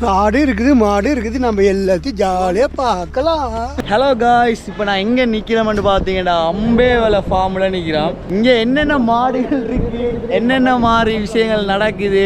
ஆடு இருக்குது மாடு இருக்குது நம்ம எல்லாத்தையும் ஜாலியாக பார்க்கலாம். ஹலோ காய்ஸ் இப்போ நான் எங்கே நிற்கிறோம்னு பார்த்தீங்கன்னா அம்பேவலை ஃபார்மில் நிற்கிறோம் இங்கே என்னென்ன மாடுகள் இருக்கு என்னென்ன மாதிரி விஷயங்கள் நடக்குது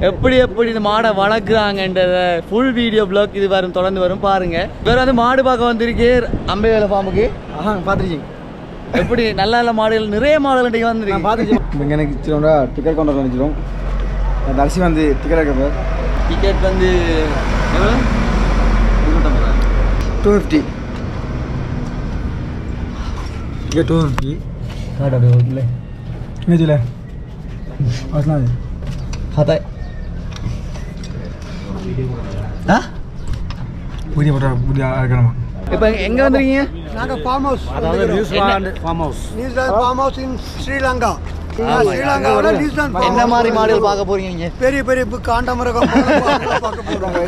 எப்படி எப்படி இந்த மாடை வளர்க்குறாங்கன்றத ஃபுல் வீடியோ பிளாக் இது வரும் தொடர்ந்து வரும் பாருங்க. வேற வந்து மாடு பார்க்க வந்திருக்கு அம்பேவலை ஃபார்முக்கு ஆஹா பார்த்துருக்கீங்க எப்படி நல்ல நல்ல மாடுகள் நிறைய மாடுகள் இன்றைக்கு நான் வந்துருக்கு பார்த்துருக்கேன் இங்கே எனக்கு டிக்கெட் கவுண்டரில் அந்த அரிசி வந்து டிக்கெட் எடுக்க டிக்கெட் வந்து எவ்வளோ இருநூற்றம்பது ரூபா two fifty ticket two fifty card அப்படியே இல்லை இல்லை আসনা হাতায় ஆ? புதிய போட்டா புதிய ஆகணும் இப்போ எங்க வந்திருக்கீங்க? நாங்க ஃபார்ம் ஹவுஸ் அதாவது news farm house news farm house in Sri Lanka என்ன. மாதிரி மாடுகள் பார்க்க போறீங்க நீங்க? பெரிய பெரிய காண்டாமிருகம் பார்க்க போகிறோம்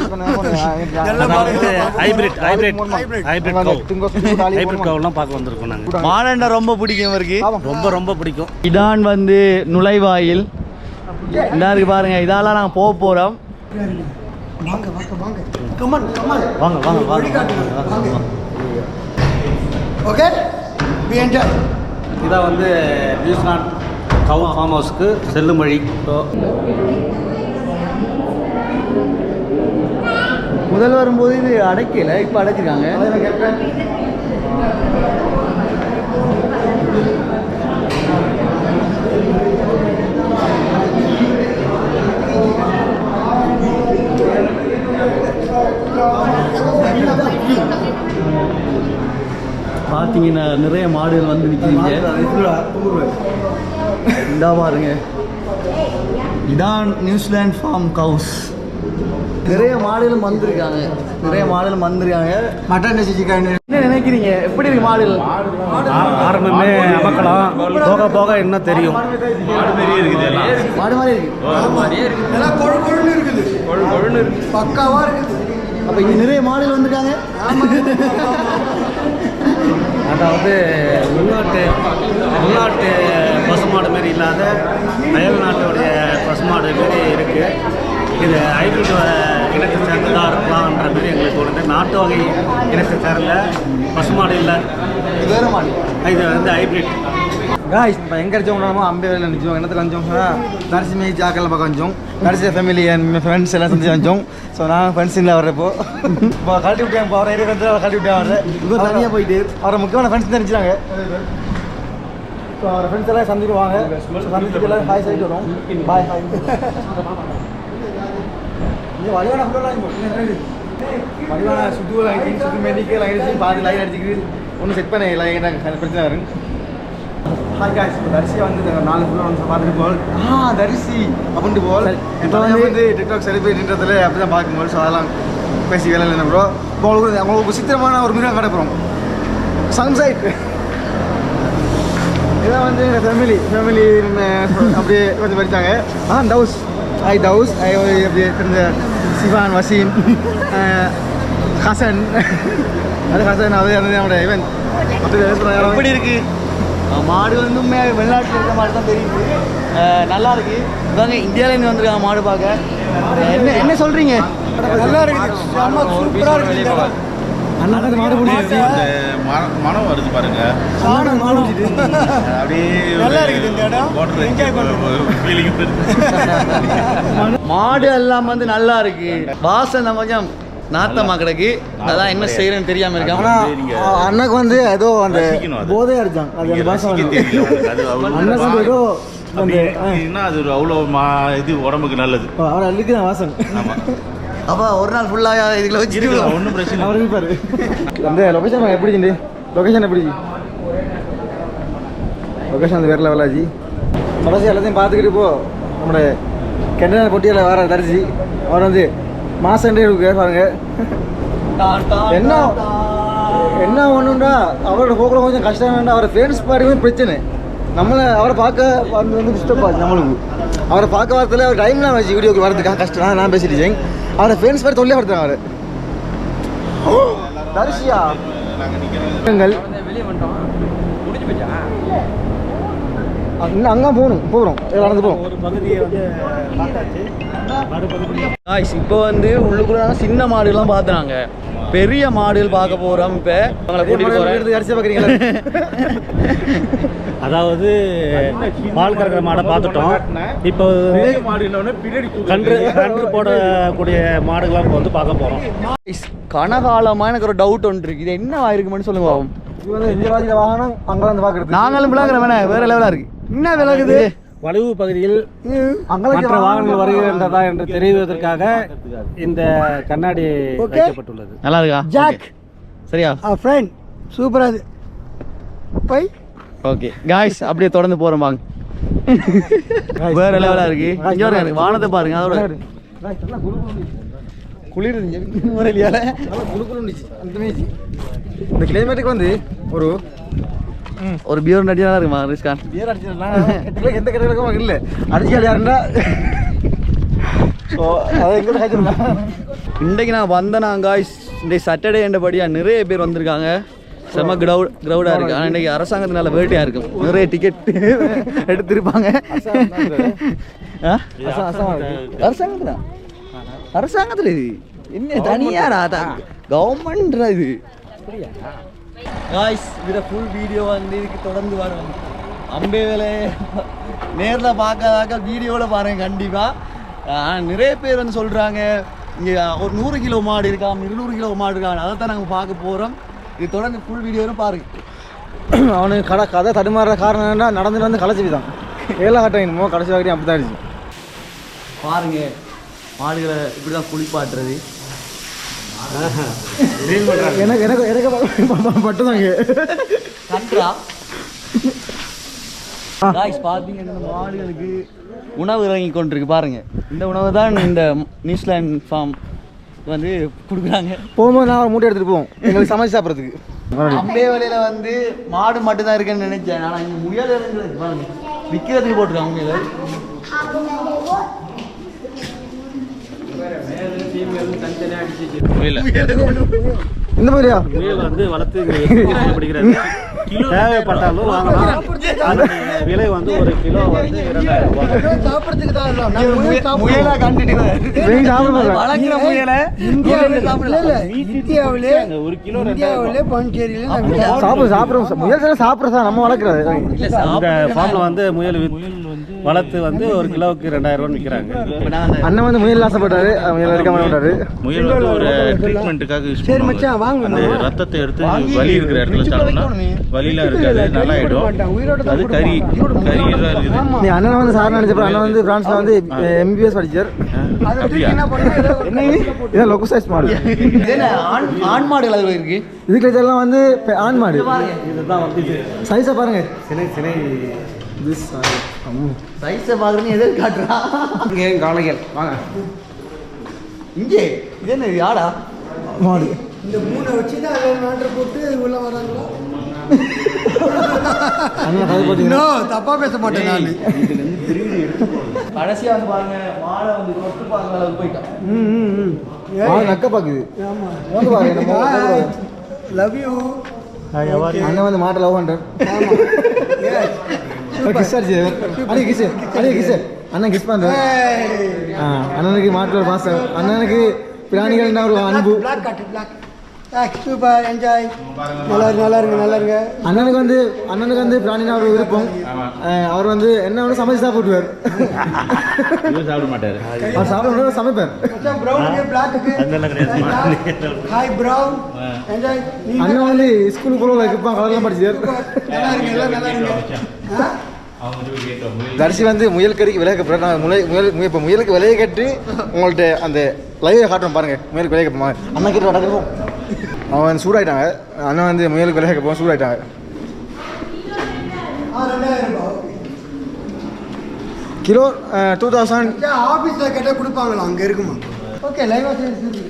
எல்லா மாடுகளும் hybrid hybrid Hybrid. Hybrid cow hybrid கவுலாம் பார்க்க வந்திருக்கோம் நாங்கள் மாடண்டா ரொம்ப பிடிக்கும் இவருக்கு. ரொம்ப ரொம்ப பிடிக்கும். இதான் வந்து நுழைவாயில். இதா இருக்கு பாருங்க இதால நாங்க போக போறோம். வாங்க வாங்க வாங்க. ஓகே இதான் வந்து நியூசிலாந்து கவு ஃபார்ம் ஹவுஸ்க்கு செல்லும் வழி முதல் வரும்போது இது அடைக்கல இப்ப அடைச்சிருக்காங்க. பார்த்தீங்கன்னா நிறைய மாடுகள் வந்து நிற்கிறீங்க இந்தா பாருங்க. இதான் நியூசிலாந்து ஃபார்ம் கவுஸ் நிறைய மாடுகளும் வந்திருக்காங்க. நிறைய மாடுகளும் வந்திருக்காங்க. மட்டன் சிக்கன் என்ன? நினைக்கிறீங்க? எப்படி இருக்கு மாடுகள்? ஆரம்பமே அமக்கலாம். போக போக என்ன தெரியும். மாடு மாதிரி இருக்கு. எல்லாம் கொழு கொழுன்னு இருக்குது. கொழு கொழுன்னு இருக்குது பக்காவா இருக்குது. அப்ப இங்க நிறைய மாடுகள் வந்திருக்காங்க. அதாவது உள்நாட்டு உள்நாட்டு பசுமாடு மாரி இல்லாத அயல் நாட்டுடைய பசுமாடு மாரி இருக்குது இது ஹைபிரிட் இனத்தை சேர்ந்ததாக இருக்கலாம்ன்ற மாதிரி எங்களுக்கு தோணுது. நாட்டு வகை இனத்தை சேர்ந்த பசுமாடு இல்லை. இது வேற மாடு இது வந்து ஹைபிரிட். காய்ஸ் இப்போ எங்கே அம்பே வேலை நினச்சோம். என்னத்துக்கு அஞ்சோம் தரிசி மேய் ஜாக்கில் பக்கம் அஞ்சோம் தரிசி ஃபேமிலி என் ஃப்ரெண்ட்ஸ் எல்லாம் செஞ்சு அஞ்சோம் ஸோ நான் ஃப்ரெண்ட்ஸ் இல்லை வர்றப்போ இப்போ கழட்டி விட்டேன். இப்போ அவரை வந்து கழட்டி விட்டேன் அவரை. இவர் தனியா போயிட்டு. அவரை முக்கியமான ஃப்ரெண்ட்ஸ் தான் நினச்சாங்க ஸோ அவரை ஃப்ரெண்ட்ஸ் எல்லாம் சந்திக்குவாங்க. சந்திச்சுட்டு எல்லாம் ஹாய் சைட்டு வரும். பாய் ஹாய் இங்கே வடிவான ஃபுல்லாக வடிவான சுத்து லைன் சுத்து மெடிக்கல் லைன் பாதி லைன் அடிச்சுக்கிட்டு ஒன்றும் செட் பண்ண லைன் பிரச்சனை வரும். ஹாய் காய்ஸ் இப்போ தரிசி வந்து இந்த நாலு ஃபுல்லாக வந்து பார்த்துட்டு போல். ஆ தரிசி. அப்படின்ட்டு போல். இப்போ வந்து டிக்டாக் செலிபிரிட்டின்றதுல அப்படி தான் பார்க்கும்போது ஸோ அதெல்லாம் பேசி வேலை இல்லை ப்ரோ இப்போ உங்களுக்கு ஒரு மிருகம் கடை போகிறோம் சன்சைட் இதான் வந்து எங்கள் ஃபேமிலி ஃபேமிலி அப்படியே கொஞ்சம் படித்தாங்க ஆ டவுஸ் ஐ டவுஸ் ஐ அப்படியே தெரிஞ்ச சிவான் வசீம் ஹசன். அது ஹசன் அது அது நம்முடைய இவன். எப்படி இருக்கு? மாடு வந்து வெளிநாட்டில் இருக்க மாடு தான் தெரியுது நல்லா இருக்கு. இவங்க இந்தியாவிலேருந்து வந்திருக்காங்க மாடு பார்க்க. என்ன என்ன சொல்றீங்க? நல்லா இருக்குது செம்ம சூப்பராக இருக்குது இந்த இடம். அண்ணா தான் மாடு பிடிச்சி மனம் வருது பாருங்க. மாடு. அப்படியே நல்லா இருக்குது இந்த இடம். மாடு எல்லாம் வந்து நல்லா இருக்கு. வாசனை கொஞ்சம் நாத்தமா கிடக்கு. அதான் என்ன செய்யறேன்னு தெரியாம இருக்கான். ஆனால் அண்ணாக்கு வந்து ஏதோ அந்த. போதையா அடிச்சான் அது அந்த அண்ணாக்கு வந்து ஏதோ அந்த அது ஒரு அவ்வளோ மா இது உடம்புக்கு நல்லது. அவர் அள்ளிக்கு தான் வாசன் ஆமா. அப்ப ஒரு நாள் ஃபுல்லா இதுல வச்சு ஒன்றும் பிரச்சனை அவர் இருப்பாரு அந்த லொகேஷன் எப்படி ஜி லொகேஷன் எப்படி? ஜி லொகேஷன் வந்து வேற லெவலா ஜி. கடைசி எல்லாத்தையும் பார்த்துக்கிட்டு போ. நம்மளுடைய கெண்டன பொட்டியில் வர தரிசி. அவர் வந்து மாசம் பாருங்க. என்ன என்ன ஒன்றுண்டா அவரோட போக்கில் கொஞ்சம் கஷ்டம் வேண்டாம் அவரை ஃப்ரெண்ட்ஸ் பாருங்க பிரச்சனை நம்மளை அவரை பார்க்க வந்து வந்து டிஸ்டர்ப் ஆச்சு நம்மளுக்கு. அவரை பார்க்க வரத்துல அவர் டைம்லாம் வச்சு வீடியோக்கு வரதுக்காக கஷ்டம். தான் நான் பேசிட்டு அவரை ஃப்ரெண்ட்ஸ் மாதிரி தொல்லையாக படுத்துறாங்க அவர். தரிசியா? இன்னும் அங்கே போகணும் போகிறோம் நடந்து போகிறோம் ஒரு பகுதியை வந்து பார்த்தாச்சு. மறுபகுதி காய்ஸ் இப்போ வந்து உள்ளுக்குள்ள சின்ன மாடுலாம் பார்த்துறாங்க பெரிய மாடுகள் பார்க்க போறோம் இப்போ. உங்களை கூட்டிட்டு போறேன். அரிசி பார்க்குறீங்களா அதாவது பால் கறக்கிற மாடை பார்த்துட்டோம். இப்போ கன்று கன்று போடக்கூடிய மாடுகளாம் இப்போ வந்து பார்க்க போகிறோம் Guys, கனகாலமா எனக்கு ஒரு டவுட் ஒன்று இருக்கு. இது என்ன ஆயிருக்குமென்னு சொல்லுங்க பாவம். இந்த வாகனம் அங்கே வந்து பார்க்குறது நாங்களும் விளாக்குற வேணா வேற லெவலா இருக்கு. என்ன விலகுது? வளைவு பகுதியில் அங்கே மற்ற வாகனங்கள் வருகின்றதா என்று தெரிவதற்காக இந்த கண்ணாடி வைக்கப்பட்டுள்ளது. நல்லா இருக்கா? ஜாக் சரியா? ஃப்ரெண்ட் சூப்பராக இது பை. ஓகே காய்ஸ் அப்படியே தொடர்ந்து போறோம் வாங்க. வேற லெவலா இருக்கு. இங்க பாருங்க வானத்தை பாருங்க அதோட. குளிர் முறையில இந்த கிளைமேட்டுக்கு வந்து ஒரு ஒரு பியூர் நடிகா இருக்குமா ரிஸ்கான் பியர் அடிச்சிடலாம் எந்த கடைகளுக்கும் இல்லை. அடிச்சால் யாருன்னா ஸோ அதை எங்கே இன்றைக்கு நான் வந்தேன் காய்ஸ் இன்றைக்கு சாட்டர்டே என்றபடியாக நிறைய பேர் வந்திருக்காங்க. செம கிரௌட் க்ரௌடாக இருக்கு. ஆனால் இன்றைக்கி அரசாங்கத்தினால வேட்டையாக இருக்கும் நிறைய டிக்கெட் எடுத்திருப்பாங்க? அரசாங்கத்துல அரசாங்கத்தில் இது? என்ன தனியாரா? கவர்மெண்ட்ரா இது? காய்ஸ் இதில் ஃபுல் வீடியோ வந்து இதுக்கு தொடர்ந்து வரும். அம்பே வேலை. நேரில் பார்க்காதாக்க வீடியோவில் பாருங்க கண்டிப்பாக நிறைய பேர் வந்து சொல்கிறாங்க இங்கே ஒரு நூறு கிலோ மாடு இருக்காம் இருநூறு கிலோ மாடு இருக்காங்க அதை தான் நாங்கள் பார்க்க போகிறோம் இது தொடர்ந்து ஃபுல் வீடியோவும் பாருங்க. அவனுக்கு கடை கதை தடுமாறுற காரணம் என்ன நடந்துட்டு வந்து களைச்சி தான் ஏழை கட்டம் என்னமோ கடைசி வரைக்கும் அப்படி தான் இருந்துச்சு. பாருங்க மாடுகளை இப்படி தான் குளிப்பாட்டுறது. எனக்கு எனக்கு எனக்கு மட்டும் தாங்க கன்றா? பார்த்தீங்கன்னா மாடுகளுக்கு உணவு இறங்கி கொண்டிருக்கு. பாருங்க. இந்த உணவு தான் இந்த நியூசிலாந்து ஃபார்ம் வந்து கொடுக்குறாங்க. போகும்போது நான் மூட்டை எடுத்துகிட்டு போவோம். எங்களுக்கு சமைச்சு சாப்பிட்றதுக்கு. அம்பே வழியில வந்து மாடு மட்டும் தான் இருக்குன்னு நினைச்சேன். ஆனா இங்க முயல் இறங்குறது பாருங்க. விற்கிறதுக்கு போட்டிருக்காங்க முயல். இந்த மாதிரியா? வந்து வளர்த்து பிடிக்கிறது தேவைப்பட்டாலும் வாங்கலாம். விலை வந்து ஒரு கிலோ வந்து இரண்டாயிரம் ஒரு கிலோ இந்தியாவிலே பாண்டிச்சேரியில நாங்க சாப்பிட சாப்பிட்றோம் முயல் சார் சாப்பிட்றதா? நம்ம வளர்க்குறது. இந்த ஃபார்ம்ல வந்து முயல் வளர்த்து வந்து ஒரு கிலோவுக்கு ரெண்டாயிரம் ரூபாய் விற்கிறாங்க. அண்ணன் வந்து முயல் ஆசைப்பட்டாரு. முயல் எடுக்க மாட்டாரு முயல் வந்து ஒரு ட்ரீட்மெண்ட்டுக்காக யூஸ் சரி மச்சான், வாங்க அந்த மாமா. ரத்தத்தை எடுத்து வலி இருக்கிற இடத்துல சாப்பிட்டோம்னா வலிலாம் இருக்காது நல்லா ஆயிடும் அது கறி கறி எல்லாம் இருக்குது. நீ அண்ணன் வந்து சார் நினைச்சப்ப அண்ணன் வந்து பிரான்ஸ்ல வந்து எம்பிபிஎஸ் படிச்சார். இதான் மாடு. ஆண் இருக்கு? இதுக்கு இதெல்லாம் வந்து ஆண் மாடு. இதுதான் சைஸை பாருங்க. சினை சினை. சைஸை பார்க்குறேன்னு எதை காட்டுறான் காளைகள் வாங்க. இங்கே இது என்ன யாடா? மாடு. இந்த மூணை வச்சு தான் நாட்டை போட்டு உள்ள வராங்களா? தப்பா பேச மாட்டேன் நான். கடைசியா வந்து பாருங்க மாடை வந்து தொட்டு பார்க்குற அளவுக்கு போயிட்டான் ம், ம், ம். மாடு நக்க பாக்குது ஆமா. வந்து பாருங்க நம்ம ஊர்ல. லவ் யூ அண்ணன் வந்து மாட்டை லவ் பண்றார். அடி கிஸ் அடி கிஸ் அண்ணன் கிஸ் பண்றாரு ஆ, அண்ணனுக்கு மாட்டுல ஒரு பாசம் அண்ணனுக்கு பிராணிகள்னா ஒரு அன்பு. பிளாக் காட்டு பிளாக் சூப்பர் என்ஜாய் நல்லா இருக்கு நல்லா இருக்கு நல்லா இருங்க. அண்ணனுக்கு வந்து அண்ணனுக்கு வந்து பிராணினா ஒரு விருப்பம். அவர் வந்து என்ன ஒன்று சமைச்சு சாப்பிட்டுவார் இவர் சாப்பிட மாட்டாரு. அவர் சாப்பிட சமைப்பார். ஹாய் ப்ரௌன் என்ஜாய் நீ அண்ணன் வந்து ஸ்கூலுக்கு போல இருப்பான் கலர்லாம் படிச்சார் நல்லா எல்லாம் நல்லா இருங்க. ஆ? தரிசி வந்து முயல் கறிக்கு விலைய கட்டுறேன் நான் முயல் இப்போ முயலுக்கு விலையை கட்டு உங்கள்ட்ட அந்த லைவை காட்டுறோம் பாருங்க. முயலுக்கு விலைய கட்டுமா? அண்ணன் கிட்ட நடக்கிறோம் அவன் சூடாயிட்டாங்க. அண்ணன் வந்து முயலுக்கு விலைய கட்டுவோம் சூடாயிட்டாங்க. கிலோ டூ தௌசண்ட் ஆஃபீஸில் கேட்டால் கொடுப்பாங்களா? அங்கே இருக்குமா? ஓகே லைவாக செஞ்சு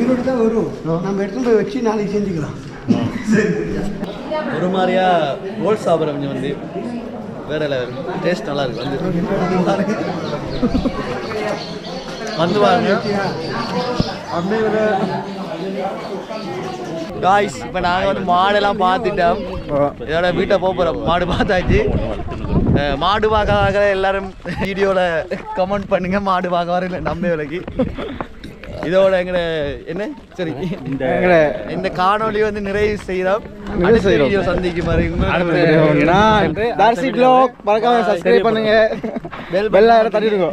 ஈரோடு தான் வரும் நம்ம எடுத்துன்னு போய் வச்சு நாளைக்கு செஞ்சுக்கலாம். ஒரு மாதிரியா கோல்ட் சாப்பிட்ற கொஞ்சம் வந்து வேற லெவல் டேஸ்ட் நல்லா இருக்கு வந்து. வந்து வாங்க காய்ஸ் இப்போ நாங்கள் வந்து மாடெல்லாம் பார்த்துட்டோம். இதோட வீட்டை போக போகிறோம் மாடு பார்த்தாச்சு. மாடு மாடு பார்க்க எல்லாரும் வீடியோவில் கமெண்ட் பண்ணுங்க. மாடு பார்க்க வரல நம்ம விலைக்கு இதோட எங்கட என்ன? சரி. எங்களை இந்த காணொளி வந்து நிறைவு செய்கிறோம் நிறைவு தார்சி ப்ளாக் மறக்காம சப்ஸ்கிரைப் பண்ணுங்க. Bell bell தட்டிடுங்க.